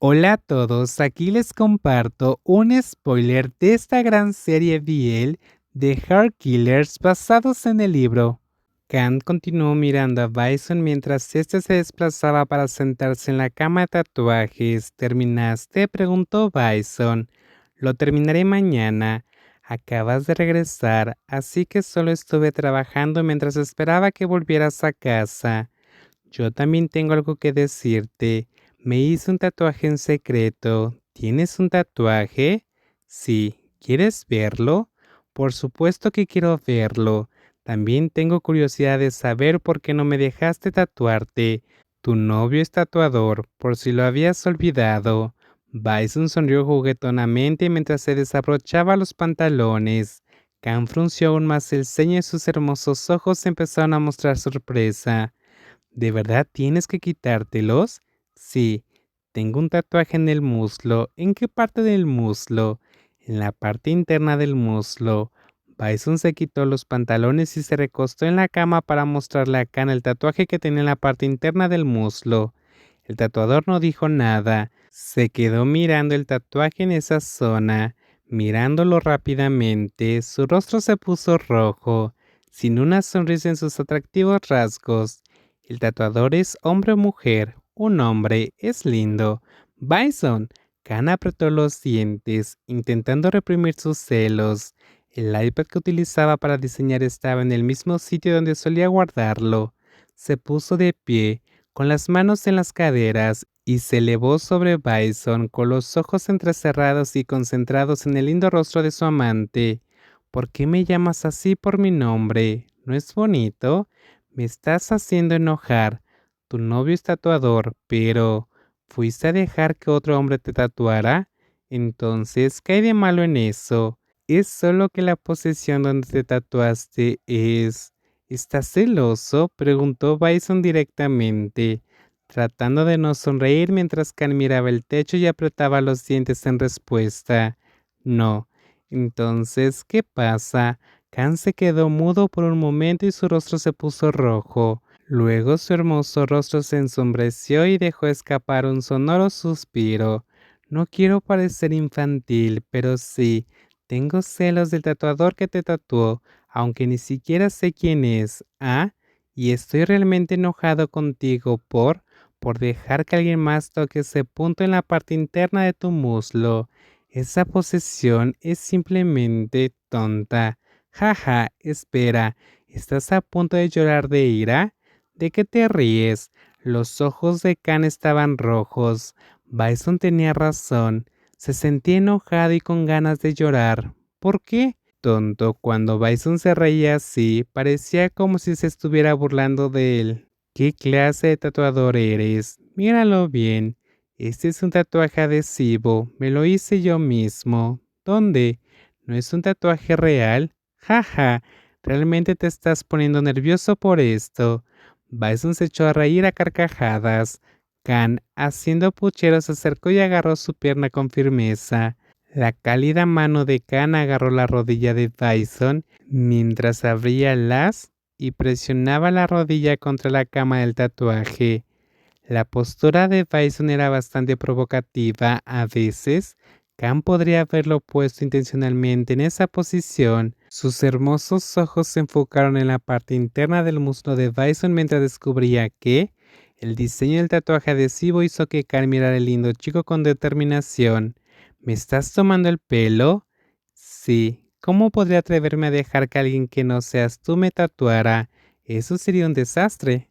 Hola a todos, aquí les comparto un spoiler de esta gran serie BL de Heart Killers basados en el libro. Kant continuó mirando a Bison mientras éste se desplazaba para sentarse en la cama de tatuajes. ¿Terminaste? preguntó Bison. Lo terminaré mañana. Acabas de regresar, así que solo estuve trabajando mientras esperaba que volvieras a casa. Yo también tengo algo que decirte. Me hice un tatuaje en secreto. ¿Tienes un tatuaje? Sí. ¿Quieres verlo? Por supuesto que quiero verlo. También tengo curiosidad de saber por qué no me dejaste tatuarte. Tu novio es tatuador, por si lo habías olvidado. Bison sonrió juguetonamente mientras se desabrochaba los pantalones. Khan frunció aún más el ceño y sus hermosos ojos empezaron a mostrar sorpresa. ¿De verdad tienes que quitártelos? Sí, tengo un tatuaje en el muslo. ¿En qué parte del muslo? En la parte interna del muslo. Bison se quitó los pantalones y se recostó en la cama para mostrarle a Khan el tatuaje que tenía en la parte interna del muslo. El tatuador no dijo nada. Se quedó mirando el tatuaje en esa zona. Mirándolo rápidamente, su rostro se puso rojo, sin una sonrisa en sus atractivos rasgos. El tatuador es hombre o mujer, un hombre es lindo. Bison. Khan apretó los dientes, intentando reprimir sus celos. El iPad que utilizaba para diseñar estaba en el mismo sitio donde solía guardarlo. Se puso de pie, con las manos en las caderas, y se elevó sobre Bison con los ojos entrecerrados y concentrados en el lindo rostro de su amante. ¿Por qué me llamas así por mi nombre? ¿No es bonito? Me estás haciendo enojar. Tu novio es tatuador, pero ¿fuiste a dejar que otro hombre te tatuara? Entonces, ¿qué hay de malo en eso? Es solo que la posesión donde te tatuaste es... ¿Estás celoso? preguntó Bison directamente, tratando de no sonreír mientras Khan miraba el techo y apretaba los dientes en respuesta. No. Entonces, ¿qué pasa? Khan se quedó mudo por un momento y su rostro se puso rojo. Luego su hermoso rostro se ensombreció y dejó escapar un sonoro suspiro. No quiero parecer infantil, pero sí, tengo celos del tatuador que te tatuó, aunque ni siquiera sé quién es. Ah, y estoy realmente enojado contigo por por dejar que alguien más toque ese punto en la parte interna de tu muslo. Esa posesión es simplemente tonta. Jaja, espera, ¿estás a punto de llorar de ira? ¿De qué te ríes? Los ojos de Khan estaban rojos. Bison tenía razón. Se sentía enojado y con ganas de llorar. ¿Por qué? Tonto, cuando Bison se reía así, parecía como si se estuviera burlando de él. ¿Qué clase de tatuador eres? Míralo bien. Este es un tatuaje adhesivo. Me lo hice yo mismo. ¿Dónde? ¿No es un tatuaje real? Jaja. Realmente te estás poniendo nervioso por esto. Bison se echó a reír a carcajadas. Khan, haciendo puchero, se acercó y agarró su pierna con firmeza. La cálida mano de Khan agarró la rodilla de Bison mientras abría las y presionaba la rodilla contra la cama del tatuaje. La postura de Bison era bastante provocativa a veces. Khan podría haberlo puesto intencionalmente en esa posición, sus hermosos ojos se enfocaron en la parte interna del muslo de Bison mientras descubría que el diseño del tatuaje adhesivo hizo que Khan mirara al lindo chico con determinación. ¿Me estás tomando el pelo? Sí. ¿Cómo podría atreverme a dejar que alguien que no seas tú me tatuara? Eso sería un desastre.